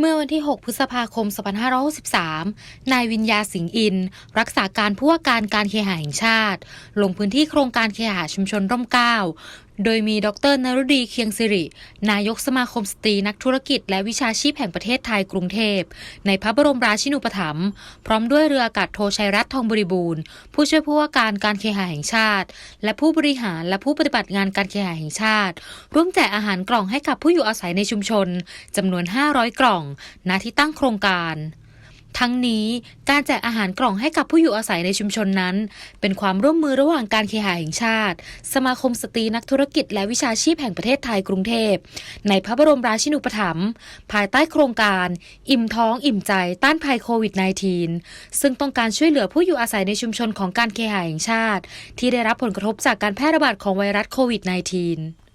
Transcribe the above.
เมื่อวันที่ 6 พฤษภาคม 2563 นายวิญญาสิงห์อิน รักษาการผู้ว่าการการเคหะแห่งชาติ ลงพื้นที่โครงการเคหะชุมชนร่มเก้า โดยมีดรนรุดีเคียงสิริ นายกสมาคมสตรีนักธุรกิจ และวิชาชีพแห่งประเทศไทยกรุงเทพ ในพระบรมราชินูปถัมภ์พร้อมด้วยเรืออากาศโทชัยรัตน์ทองบริบูรณ์ ผู้ช่วยผู้ว่าการการเคหะแห่งชาติ และผู้บริหารและผู้ปฏิบัติงานการเคหะแห่งชาติ ร่วมแจกอาหารกล่องให้กับผู้อยู่อาศัยในชุมชนจำนวน 500 กล่องณที่ตั้งโครงการ ทั้งนี้การแจกอาหารกล่องให้กับผู้อยู่อาศัยในชุมชนนั้น เป็นความร่วมมือระหว่างการเคหะแห่งชาติ สมาคมสตรีนักธุรกิจและวิชาชีพแห่งประเทศไทยกรุงเทพ ในพระบรมราชินูปถัมภ์ภายใต้โครงการ อิ่มท้องอิ่มใจต้านภัยโควิด -19 ซึ่งต้องการช่วยเหลือผู้อยู่อาศัยในชุมชนของการเคหะแห่งชาติ ที่ได้รับผลกระทบจากการแพร่ระบาดของไวรัสโควิด -19